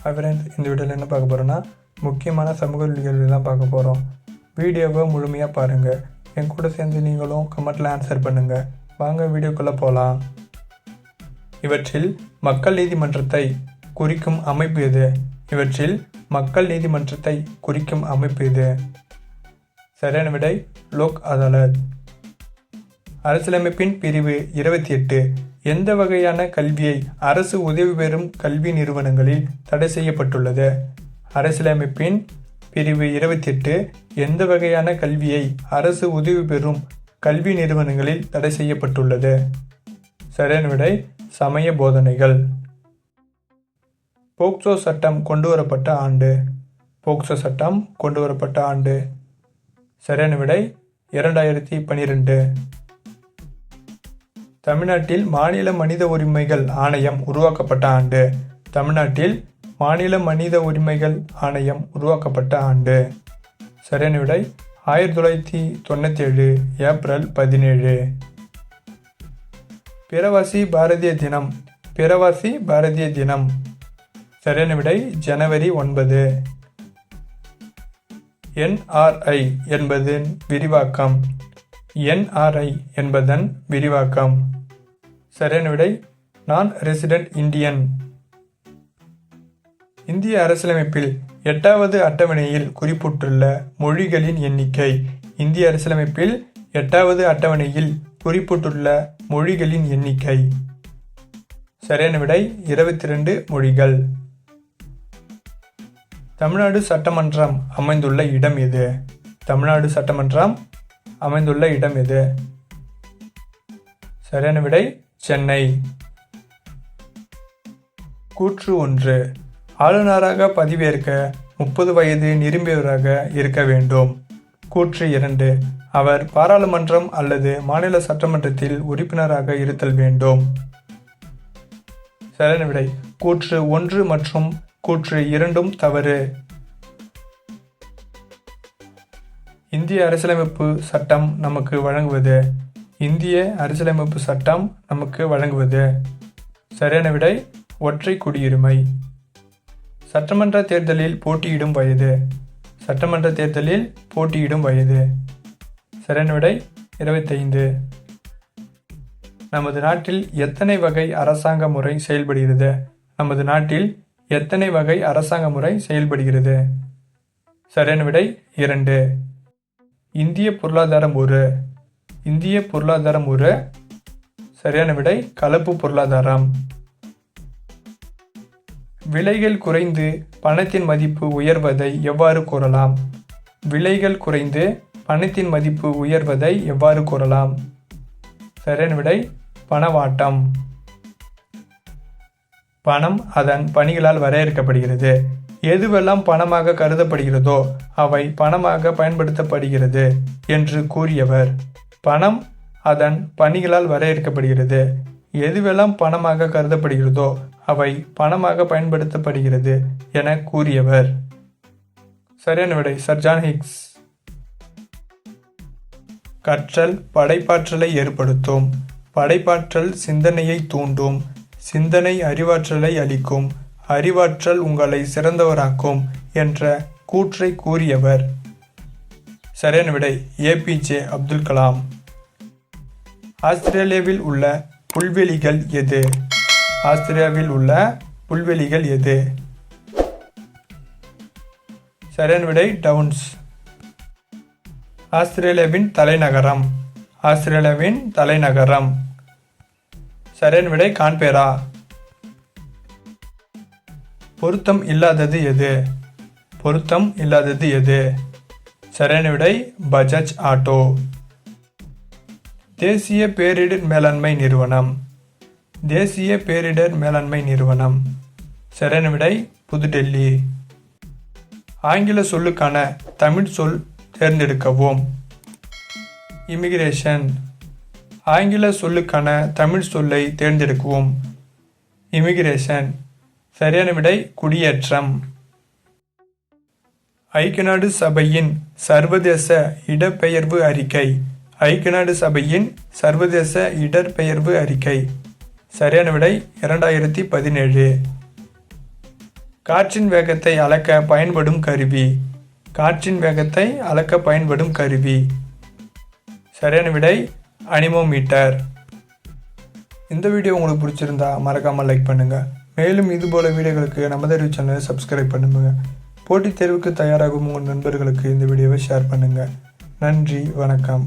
Friends இந்த வீடியோவில் என்ன பார்க்க போகிறோன்னா முக்கியமான சமூக நிகழ்வுலாம் பார்க்க போகிறோம் வீடியோவை முழுமையாக பாருங்கள் என் கூட சேர்ந்து நீங்களும் கமெண்ட்டில் ஆன்சர் பண்ணுங்கள் வாங்க வீடியோக்குள்ளே போகலாம் இவற்றில் மக்கள் நீதிமன்றத்தை குறிக்கும் அமைப்பு எது? இவற்றில் மக்கள் நீதிமன்றத்தை குறிக்கும் அமைப்பு எது? சரியான விடை லோக் அதாலத். அரசியலமைப்பின் பிரிவு இருபத்தி எட்டு. எந்த வகையான கல்வியை அரசு உதவி பெறும் கல்வி நிறுவனங்களில் தடை செய்யப்பட்டுள்ளது? அரசியலமைப்பின் பிரிவு இருபத்தி எட்டு எந்த வகையான கல்வியை அரசு உதவி பெறும் கல்வி நிறுவனங்களில் தடை செய்யப்பட்டுள்ளது? சரியான விடை சமய போதனைகள். போக்சோ சட்டம் கொண்டுவரப்பட்ட ஆண்டு. போக்சோ சட்டம் கொண்டுவரப்பட்ட ஆண்டு. சரியான விடை இரண்டாயிரத்தி பனிரெண்டு. தமிழ்நாட்டில் மாநில மனித உரிமைகள் ஆணையம் உருவாக்கப்பட்ட ஆண்டு. தமிழ்நாட்டில் மாநில மனித உரிமைகள் ஆணையம் உருவாக்கப்பட்ட ஆண்டு. சரியான விடை ஆயிரத்தி தொள்ளாயிரத்தி தொண்ணூற்றி ஏழு ஏப்ரல் பதினேழு. பிறவாசி பாரதிய தினம் பிறவாசி பாரதிய தினம். சரியான விடை ஜனவரி ஒன்பது. என்ஆர்ஐ என்பதன் விரிவாக்கம். என்ஆர்ஐ என்பதன் விரிவாக்கம். சரியான விடை நான் ரெசிடென்ட் இந்தியன் இந்திய அரசியலமைப்பில் எட்டாவது அட்டவணையில் குறிப்பிட்டுள்ள மொழிகளின் எண்ணிக்கை இந்திய அரசியலமைப்பில் எட்டாவது அட்டவணையில் குறிப்பிட்டுள்ள மொழிகளின் எண்ணிக்கை. சரியான விடை இருபத்தி ரெண்டு மொழிகள். தமிழ்நாடு சட்டமன்றம் அமைந்துள்ள இடம் எது? தமிழ்நாடு சட்டமன்றம் அமைந்துள்ள இடம் எது? சரியான விடை சென்னை. கூற்று ஒன்று. ஆளுநராக பதவியேற்க முப்பது வயது நிரம்பியவராக இருக்க வேண்டும். கூற்று இரண்டு. அவர் பாராளுமன்றம் அல்லது மாநில சட்டமன்றத்தில் உறுப்பினராக இருத்தல் வேண்டும். சரியான விடை. கூற்று ஒன்று மற்றும் கூற்று இரண்டும் தவறு. இந்திய அரசியலமைப்பு சட்டம் நமக்கு வழங்குவது இந்திய அரசியலமைப்பு சட்டம் நமக்கு வழங்குவது. சரியான விடை ஒற்றை குடியுரிமை. சட்டமன்ற தேர்தலில் போட்டியிடும் வயது. சட்டமன்ற தேர்தலில் போட்டியிடும் வயது. சரியான விடை இருபத்தைந்து. நமது நாட்டில் எத்தனை வகை அரசாங்க முறை செயல்படுகிறது? நமது நாட்டில் எத்தனை வகை அரசாங்க முறை செயல்படுகிறது? சரியான விடை இரண்டு. இந்திய பொருளாதாரம் ஒரு. இந்திய பொருளாதாரம் ஒரு சரியான விடை கலப்பு பொருளாதாரம். விலைகள் குறைந்து பணத்தின் மதிப்பு உயர்வதை எவ்வாறு கூறலாம்? விலைகள் குறைந்து பணத்தின் மதிப்பு உயர்வதை எவ்வாறு கூறலாம்? சரியான விடை பணவாட்டம். பணம் அதன் பணிகளால் வரையறுக்கப்படுகிறது. எதுவெல்லாம் பணமாக கருதப்படுகிறதோ அவை பணமாக பயன்படுத்தப்படுகிறது என்று கூறியவர். பணம் அதன் பணிகளால் வரையறுக்கப்படுகிறது. எதுவெல்லாம் பணமாக கருதப்படுகிறதோ அவை பணமாக பயன்படுத்தப்படுகிறது என கூறியவர். சரியான விடை சர் ஜான் ஹிக்ஸ். கற்றல் படைப்பாற்றலை ஏற்படுத்தும். படைப்பாற்றல் சிந்தனையை தூண்டும். சிந்தனை அறிவாற்றலை அளிக்கும். அறிவாற்றல் உங்களை சிறந்தவராக்கும் என்ற கூற்றை கூறியவர். சரியான விடை ஏபிஜே அப்துல் கலாம். ஆஸ்திரேலியாவில் உள்ள புல்வெளிகள் எது? ஆஸ்திரேலியாவில் உள்ள புல்வெளிகள் எது? சரியான விடை டவுன்ஸ். ஆஸ்திரேலியாவின் தலைநகரம். ஆஸ்திரேலியாவின் தலைநகரம். சரியான விடை கான்பேரா. பொருத்தம் இல்லாதது எது? பொருத்தம் இல்லாதது எது? சரியான விடை பஜாஜ் ஆட்டோ. தேசிய பேரிடர் மேலாண்மை நிறுவனம். தேசிய பேரிடர் மேலாண்மை நிறுவனம். சரியான விடை புதுடெல்லி. ஆங்கில சொல்லுக்கான தமிழ் சொல் தேர்ந்தெடுக்கவும். இமிகிரேஷன். ஆங்கில சொல்லுக்கான தமிழ் சொல்லை தேர்ந்தெடுக்கவும். இமிகிரேஷன். சரியான விடை குடியேற்றம். ஐக்கிய நாடு சபையின் சர்வதேச இடப்பெயர்வு அறிக்கை. ஐக்கிய நாடு சபையின் சர்வதேச இடர்பெயர்வு அறிக்கை. சரியான விடை இரண்டாயிரத்தி பதினேழு. காற்றின் வேகத்தை அளக்க பயன்படும் கருவி. காற்றின் வேகத்தை அளக்க பயன்படும் கருவி. சரியான விடை அனிமோமீட்டர். இந்த வீடியோ உங்களுக்கு பிடிச்சிருந்தா மறக்காமல் லைக் பண்ணுங்கள் மேலும் இதுபோல் வீடியோகளுக்கு நமது அறிவு சேனலை சப்ஸ்கிரைப் பண்ணுங்க. போட்டித் தேர்வுக்கு தயாராகும் உங்கள் நண்பர்களுக்கு இந்த வீடியோவை ஷேர் பண்ணுங்கள் நன்றி வணக்கம்.